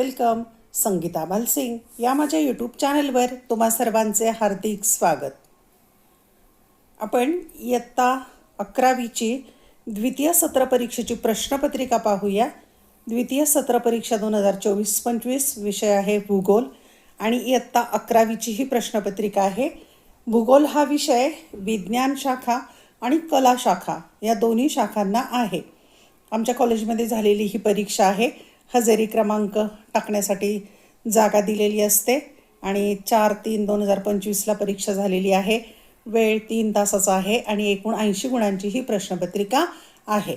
Welcome Sangeeta Bhalsingh या माझ्या YouTube चॅनलवर तुम्हा सर्वांचे हार्दिक स्वागत. आपण इयत्ता अकरावीची द्वितीय सत्र परीक्षेची प्रश्नपत्रिका पाहूया. द्वितीय सत्र परीक्षा दोन हजार चोवीस पंचवीस विषय आहे भूगोल आणि इयत्ता अकरावीची ही प्रश्नपत्रिका आहे. भूगोल हा विषय विज्ञान शाखा आणि कला शाखा या दोन्ही शाखांना आहे. आमच्या कॉलेजमध्ये झालेली ही परीक्षा आहे. हजेरी क्रमांक टाकण्यासाठी जागा दिलेली असते आणि चार तीन दोन हजार पंचवीसला परीक्षा झालेली आहे. वेळ तीन तासाचा आहे आणि एकूण ऐंशी गुणांची ही प्रश्नपत्रिका आहे.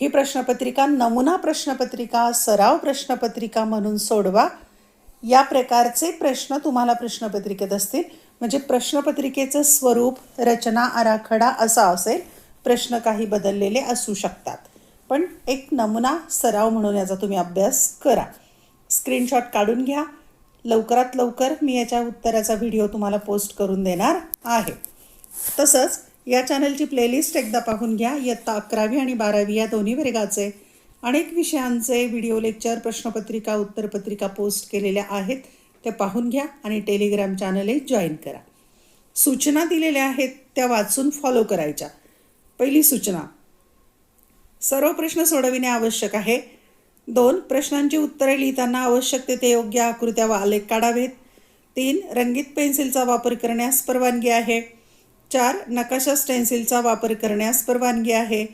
ही प्रश्नपत्रिका नमुना प्रश्नपत्रिका सराव प्रश्नपत्रिका म्हणून सोडवा. या प्रकारचे प्रश्न तुम्हाला प्रश्नपत्रिकेत असतील. म्हणजे प्रश्नपत्रिकेचं स्वरूप रचना आराखडा असा असेल. प्रश्न काही बदललेले असू शकतात. पण एक नमुना सराव म्हणून याचा तुम्ही अभ्यास करा. स्क्रीनशॉट काढून घ्या. लवकरात लवकर मी याच्या उत्तराचा व्हिडिओ तुम्हाला पोस्ट करून देणार आहे. तसंच या चॅनलची प्लेलिस्ट एकदा पाहून घ्या. इयत्ता अकरावी आणि बारावी या दोन्ही वर्गाचे अनेक विषयांचे व्हिडिओ लेक्चर प्रश्नपत्रिका उत्तरपत्रिका पोस्ट केलेल्या आहेत. ते पाहून घ्या आणि टेलिग्राम चॅनलही जॉईन करा. सूचना दिलेल्या आहेत त्या वाचून फॉलो करायच्या. पहिली सूचना सर्व प्रश्न सोडविणे आवश्यक आहे. दोन प्रश्नांची उत्तरे लिहिताना आवश्यक तेथे योग्य आकृत्या व आलेख काढावेत. तीन रंगीत पेन्सिलचा वापर करण्यास परवानगी आहे. चार नकाशा स्टेन्सिलचा वापर करण्यास परवानगी आहे.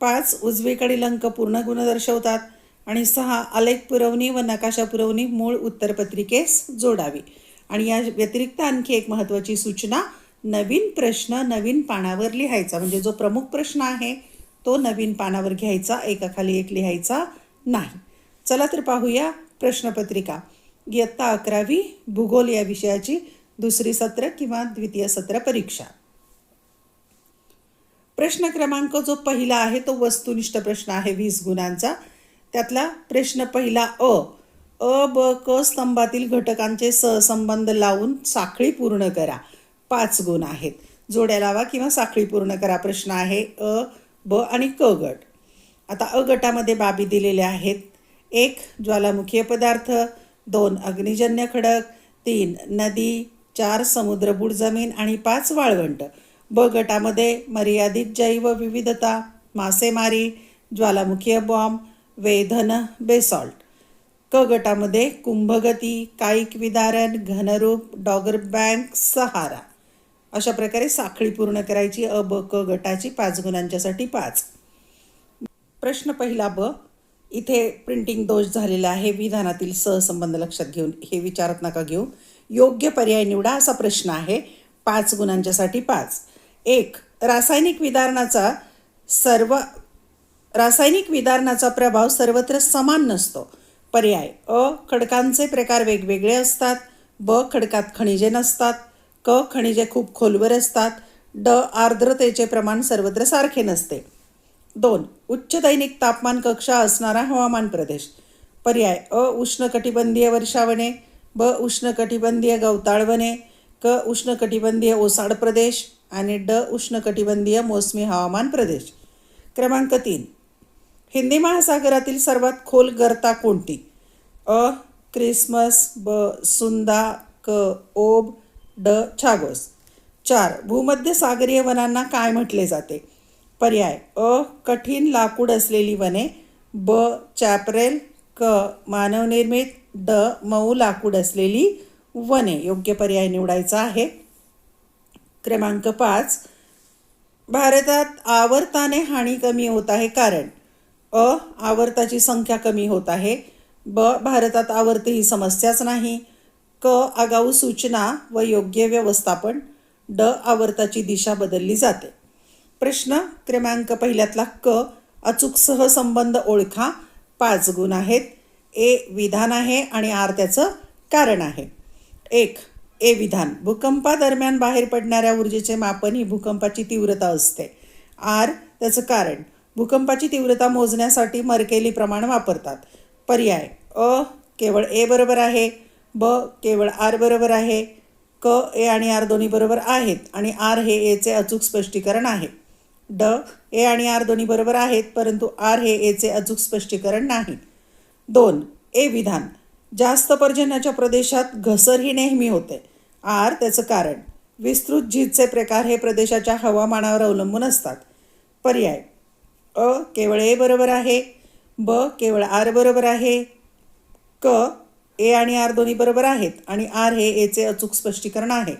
पाच उजवीकडील अंक पूर्ण गुण दर्शवतात. आणि सहा आलेख पुरवणी व नकाशा पुरवणी मूळ उत्तरपत्रिकेस जोडावी. आणि या व्यतिरिक्त आणखी एक महत्त्वाची सूचना नवीन प्रश्न नवीन पानावर लिहायचा. म्हणजे जो प्रमुख प्रश्न आहे तो नवीन पानावर घ्यायचा एकाखाली एक लिहायचा नाही. चला तर पाहूया प्रश्नपत्रिका. इयत्ता अकरावी भूगोल या विषयाची दुसरी सत्र किंवा द्वितीय सत्र परीक्षा. प्रश्न क्रमांक जो पहिला आहे तो वस्तुनिष्ठ प्रश्न आहे वीस गुणांचा. त्यातला प्रश्न पहिला अ. अ ब क स्तंभातील घटकांचे सहसंबंध लावून साखळी पूर्ण करा. पाच गुण आहेत. जोड्या लावा किंवा साखळी पूर्ण करा प्रश्न आहे अ ब आणि क गट. आता अ गटामध्ये बाबी दिलेल्या आहेत. एक ज्वालामुखीय पदार्थ दोन अग्निजन्य खडक तीन नदी चार समुद्रबूड जमीन आणि पाच वाळवंट. ब गटामध्ये मर्यादित जैव विविधता मासेमारी ज्वालामुखीय बॉम्ब वेधन बेसॉल्ट. क गटामध्ये कुंभगती कायिक विदारण घनरूप डॉगर बँक सहारा. अशा प्रकारे साखळी पूर्ण करायची अ ब क गटाची पाच गुणांच्यासाठी पाच. प्रश्न पहिला ब इथे प्रिंटिंग दोष झालेला आहे विधानातील सहसंबंध लक्षात घेऊन हे विचारात नका घेऊ. योग्य पर्याय निवडा असा प्रश्न आहे पाच गुणांच्यासाठी पाच. एक रासायनिक विदारणाचा सर्व रासायनिक विदारणाचा प्रभाव सर्वत्र समान नसतो. पर्याय अ खडकांचे प्रकार वेगवेगळे असतात ब खडकात खनिजे नसतात क खनिजे खूप खोलवर असतात. ड आर्द्रतेचे प्रमाण सर्वत्र सारखे नसते. दोन उच्च दैनिक तापमान कक्षा असणारा हवामान प्रदेश. पर्याय अ उष्णकटिबंधीय वर्षावने ब उष्णकटिबंधीय गवताळवने क उष्णकटिबंधीय ओसाड प्रदेश आणि ड उष्णकटिबंधीय मोसमी हवामान प्रदेश. क्रमांक तीन हिंदी महासागरातील सर्वात खोल गर्ता कोणती? अ क्रिसमस ब सुंदा क ओब ड. छागोस. चार भूमध्य सागरीय वनांना काय म्हटले जाते? पर्याय अ. कठीण लाकूड असलेली वने ब. चॅपरेल क. मानवनिर्मित ड. मऊ लाकूड असलेली वने. योग्य पर्याय निवडायचा आहे. क्रमांक पाच भारतात आवर्ताने हानी कमी होत आहे कारण अ. आवर्ताची संख्या कमी होत आहे. ब. भारतात आवर्त ही समस्याच नाही. क आगाऊ सूचना व योग्य व्यवस्थापन ड आवर्ताची दिशा बदलली जाते. प्रश्न क्रमांक पहिल्यातला क अचूक सहसंबंध ओळखा पाच गुण आहेत. ए विधान आहे आणि आर त्याचं कारण आहे. एक ए विधान भूकंपादरम्यान बाहेर पडणाऱ्या ऊर्जेचे मापन ही भूकंपाची तीव्रता असते. आर त्याचं कारण भूकंपाची तीव्रता मोजण्यासाठी मर्केली प्रमाण वापरतात. पर्याय अ केवळ ए बरोबर आहे. ब केवळ आर बरोबर आहे क ए आणि आर दोन्ही बरोबर आहेत आणि आर हे एचे अचूक स्पष्टीकरण आहे. ड ए आणि आर दोन्ही बरोबर आहेत परंतु आर हे एचे अचूक स्पष्टीकरण नाही. दोन ए विधान. जास्त पर्जन्याच्या प्रदेशात घसर ही नेहमी होते. आर त्याचं कारण. विस्तृत झीजचे प्रकार हे प्रदेशाच्या हवामानावर अवलंबून असतात. पर्याय. अ केवळ ए बरोबर आहे ब केवळ आर बरोबर आहे क ए आणि आर दोन्ही बरोबर आहेत आणि आर हे एचे अचूक स्पष्टीकरण आहे.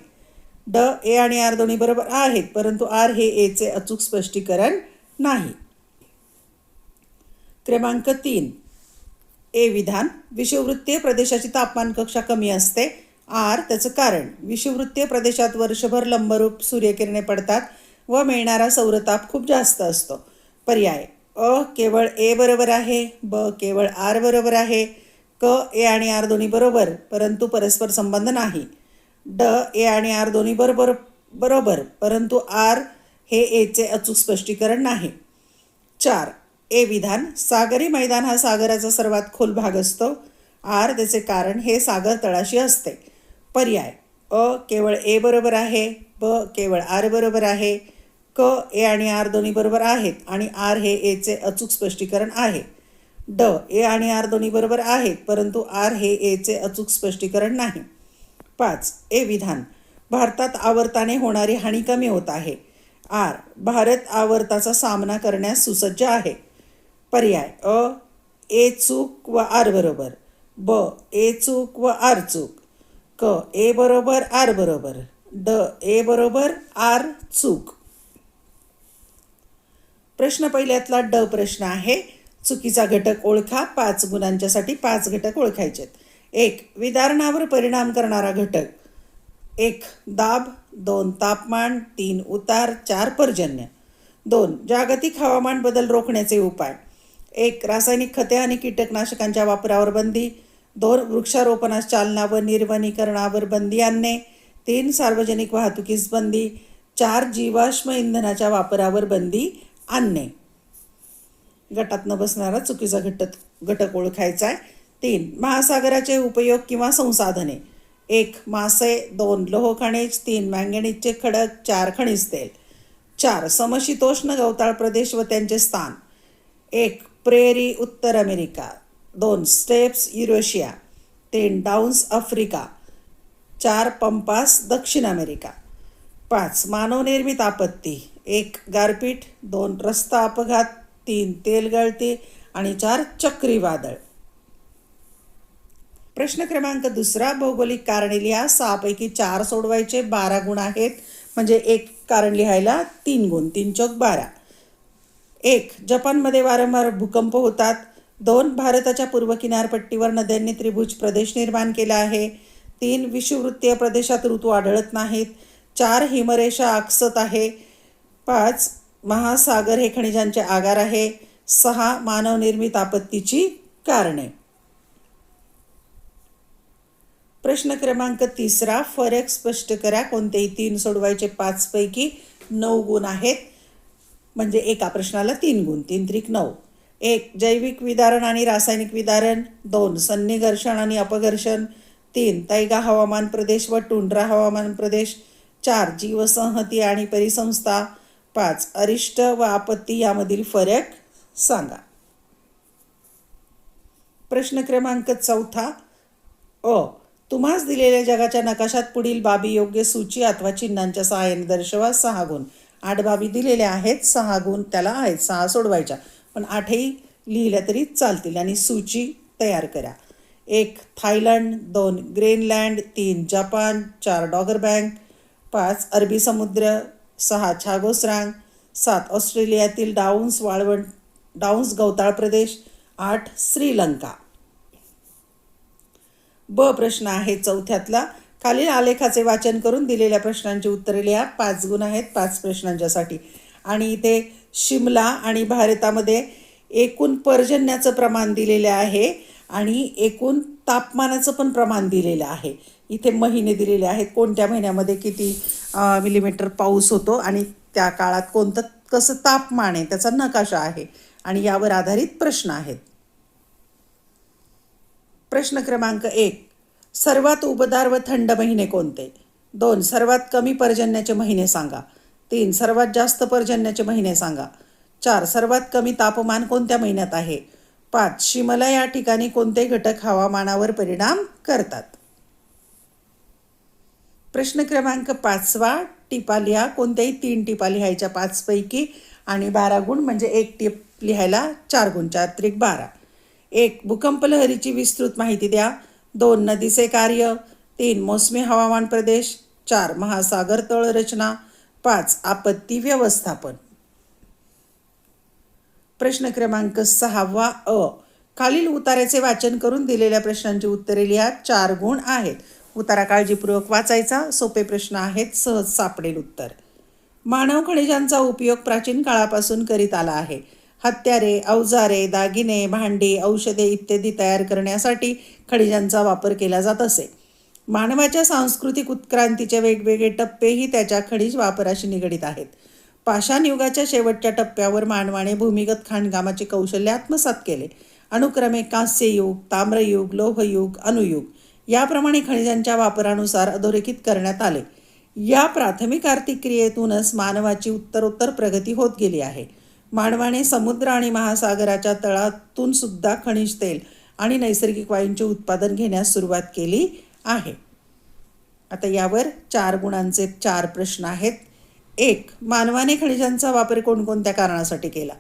ड ए आणि आर दोन्ही बरोबर आहेत परंतु आर हे एचे अचूक स्पष्टीकरण नाही. क्रमांक तीन. ए विधान विषुववृत्तीय प्रदेशाची तापमान कक्षा कमी असते. आर त्याचं कारण विषुववृत्तीय प्रदेशात वर्षभर लंबरूप सूर्यकिरणे पडतात व मिळणारा सौरताप खूप जास्त असतो. पर्याय अ केवळ ए बरोबर आहे ब केवळ आर बरोबर आहे क ए आणि आर दोन्ही बरोबर परंतु परस्पर संबंध नाही. ड ए आणि आर दोन्ही बरोबर बरोबर परंतु आर हे एचे अचूक स्पष्टीकरण नाही. चार ए विधान सागरी मैदान हा सागराचा सर्वात खोल भाग असतो. आर त्याचे कारण हे सागर तळाशी असते. पर्याय अ केवळ ए बरोबर आहे ब केवळ आर बरोबर आहे क ए आणि आर दोन्ही बरोबर आहेत आणि आर हे एचे अचूक स्पष्टीकरण आहे. ड ए आणि आर दोन्ही बरोबर आहेत परंतु आर हे एचे अचूक स्पष्टीकरण नाही. पाच ए विधान. भारतात आवर्ताने होणारी हानी कमी होत आहे. आर भारत आवर्ताचा सामना करण्यास सुसज्ज आहे. पर्याय अ ए चूक व आर बरोबर. ब ए चूक व आर चूक. क ए बरोबर आर बरोबर. ड ए बरोबर आर चूक. प्रश्न पहिल्यातला ड प्रश्न आहे. चुकीचा घटक ओळखा पाच गुणांच्यासाठी पाच घटक ओळखायचे एक विदारणावर परिणाम करणारा घटक. एक दाब. दोन तापमान. तीन उतार. चार पर्जन्य. दोन जागतिक हवामान बदल रोखण्याचे उपाय. एक रासायनिक खते आणि कीटकनाशकांच्या वापरावर बंदी. दोन वृक्षारोपणास चालना व निर्वनीकरणावर बंदी आणणे. तीन सार्वजनिक वाहतुकीस बंदी. चार जीवाश्म इंधनाच्या वापरावर बंदी आणणे. गटात न बसणारा चुकीचा घटक घटक ओळखायचा आहे. तीन महासागराचे उपयोग किंवा संसाधने. एक मासे दोन लोहखनिज तीन मँगेनीजचे खडक चार खनिज तेल. चार समशीतोष्ण गवताळ प्रदेश व त्यांचे स्थान. एक प्रेरी उत्तर अमेरिका. दोन स्टेप्स युरोशिया. तीन डाउन्स आफ्रिका. चार पंपास दक्षिण अमेरिका. पाच मानवनिर्मित आपत्ती. एक गारपीट. दोन रस्ता अपघात. तीन तेलगळती आणि चार चक्रीवादळ प्रश्न क्रमांक दुसरा भौगोलिक कारणे लिहा. सहापैकी चार सोडवायचे बारा गुण आहेत. म्हणजे एक कारण लिहायला तीन गुण तीन चौक बारा. एक जपानमध्ये वारंवार भूकंप होतात. दोन भारताच्या पूर्व किनारपट्टीवर नद्यांनी त्रिभुज प्रदेश निर्माण केला आहे. तीन विषुववृत्तीय प्रदेशात ऋतू आढळत नाहीत. चार हिमरेषा आकसत आहे. पाच महासागर हे खनिजांचे आगार आहे. सहा मानवनिर्मित आपत्तीची कारणे. प्रश्न क्रमांक तिसरा फरक स्पष्ट करा. कोणतेही तीन सोडवायचे पाचपैकी नऊ गुण आहेत. म्हणजे एका प्रश्नाला तीन गुण तीन त्रिक नऊ. एक जैविक विदारण आणि रासायनिक विदारण. दोन सन्निघर्षण आणि अपघर्षण. तीन तैगा हवामान प्रदेश व टुंड्रा हवामान प्रदेश. चार जीवसंहती आणि परिसंस्था. पाच. अरिष्ट व आपत्ती यामधील फरक सांगा. प्रश्न क्रमांक चौथा. अ. तुम्हास दिलेल्या जगाच्या नकाशात पुढील बाबी योग्य सूची अथवा चिन्हांच्या सहाय्याने दर्शवा. सहा गुण. आठ बाबी दिलेल्या आहेत. सहा गुण त्याला आहेत. सहा सोडवायच्या. पण आठही लिहिल्या तरी चालतील आणि सूची तयार करा. एक थायलंड. दोन ग्रीनलँड. तीन जपान. चार डॉगर बँक. पाच अरबी समुद्र. सहा छागोसरांग सात ऑस्ट्रेलियातील डाऊन्स वाळवंट डाऊन्स गवताळ प्रदेश आठ श्रीलंका. ब प्रश्न आहे चौथ्यातला. खालील आलेखाचे वाचन करून दिलेल्या प्रश्नांची उत्तरे लिहा. पाच गुण आहेत पाच प्रश्नांच्यासाठी. आणि इथे शिमला आणि भारतामध्ये एकूण पर्जन्याचं प्रमाण दिलेलं आहे आणि एकूण तापमानाचं पण प्रमाण दिलेलं आहे. इथे महिने दिलेले आहेत. कोणत्या महिन्यामध्ये किती मिलीमीटर पाऊस होतो आणि त्या काळात कोणतं कसं तापमान आहे त्याचा नकाशा आहे आणि यावर आधारित प्रश्न आहेत. प्रश्न क्रमांक एक सर्वात उबदार व थंड महिने कोणते? दोन सर्वात कमी पर्जन्याचे महिने सांगा. तीन सर्वात जास्त पर्जन्याचे महिने सांगा. चार सर्वात कमी तापमान कोणत्या महिन्यात आहे? पाच शिमला या ठिकाणी कोणते घटक हवामानावर परिणाम करतात? प्रश्न क्रमांक पाचवा टिपा लिहा कोणत्याही तीन टिपा लिहायच्या पाचपैकी आणि बारा गुण म्हणजे एक टिप लिहायला चार गुण चार त्रिक बारा. एक भूकंप लहरीची विस्तृत माहिती द्या. दोन नदीचे कार्य. तीन मोसमी हवामान प्रदेश. चार महासागर तळ रचना. पाच आपत्ती व्यवस्थापन. प्रश्न क्रमांक सहावा अ. खालील उतार्याचे वाचन करून दिलेल्या प्रश्नांची उत्तरे लिहा. चार गुण आहेत. उतारा काळजीपूर्वक वाचायचा. सोपे प्रश्न आहेत. सहज सापडेल उत्तर. मानव खनिजांचा उपयोग प्राचीन काळापासून करीत आला आहे. हत्यारे अवजारे दागिने भांडी औषधे इत्यादी तयार करण्यासाठी खनिजांचा वापर केला जात असे. मानवाच्या सांस्कृतिक उत्क्रांतीचे वेगवेगळे टप्पेही त्याच्या खनिज वापराशी निगडीत आहेत. पाषाण युगाच्या शेवटच्या टप्प्यावर मानवाने भूमिगत खाणकामाचे कौशल्य आत्मसात केले. अनुक्रमे कांस्ययुग ताम्रयुग लोहयुग अनुयुग याप्रमाणे खनिजांच्या वापरानुसार अधोरेखित करण्यात आले. या प्राथमिक आर्थिक क्रियेतूनच मानवाची उत्तरोत्तर प्रगती होत गेली आहे. मानवाने समुद्र आणि महासागराच्या तळातून सुद्धा खनिज तेल आणि नैसर्गिक वायूंचे उत्पादन घेण्यास सुरुवात केली आहे. आता यावर चार गुणांचे चार प्रश्न आहेत. एक मानवाने खनिजांचा वापर कोणकोणत्या कारणासाठी केला?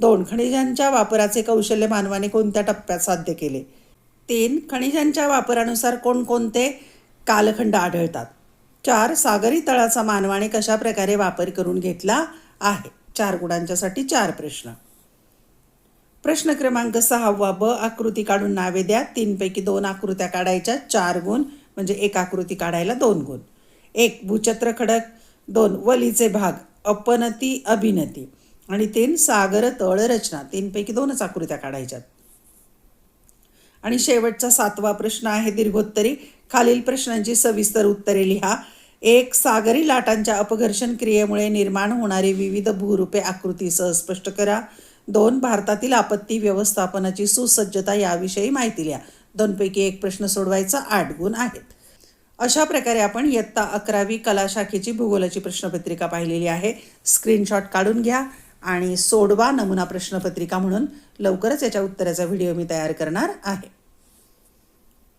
दोन खनिजांच्या वापराचे कौशल्य मानवाने कोणत्या टप्प्यात साध्य केले? तीन खनिजांच्या वापरानुसार कोणकोणते कालखंड आढळतात? चार सागरी तळाचा मानवाने कशा प्रकारे वापर करून घेतला आहे? चार गुणांच्यासाठी चार प्रश्न. प्रश्न क्रमांक सहावा ब आकृती काढून नावे द्या. तीनपैकी दोन आकृत्या काढायच्या. चार गुण म्हणजे एक आकृती काढायला दोन गुण. एक भूचत्र खडक. दोन वलीचे भाग. अपनती अभिनती. आणि तीन सागर तळ रचना. तीनपैकी दोनच आकृत्या काढायच्यात. आणि शेवटचा सातवा प्रश्न आहे दीर्घोत्तरी. खालील प्रश्नांची सविस्तर उत्तरे लिहा. एक सागरी लाटांच्या अपघर्षण क्रियेमुळे निर्माण होणारी विविध भूरूपे आकृतीसह स्पष्ट करा. दोन भारतातील आपत्ती व्यवस्थापनाची सुसज्जता याविषयी माहिती लिहा. दोनपैकी एक प्रश्न सोडवायचा आठ गुण आहेत. अशा प्रकारे आपण इयत्ता अकरावी कला शाखेची भूगोलाची प्रश्नपत्रिका पाहिलेली आहे. स्क्रीनशॉट काढून घ्या. आणि सोडवा नमुना प्रश्नपत्रिका म्हणून लवकरच याच्या उत्तराचा व्हिडिओ मी तयार करणार आहे.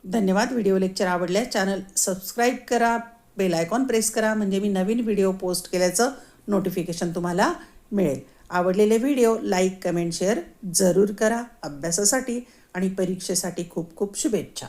धन्यवाद. व्हिडिओ लेक्चर आवडल्यास चॅनल सबस्क्राईब करा बेल आयकॉन प्रेस करा म्हणजे मी नवीन व्हिडिओ पोस्ट केल्याचं नोटिफिकेशन तुम्हाला मिळेल. आवडलेले व्हिडिओ लाईक कमेंट शेअर जरूर करा. अभ्यासासाठी आणि परीक्षेसाठी खूप खूप शुभेच्छा.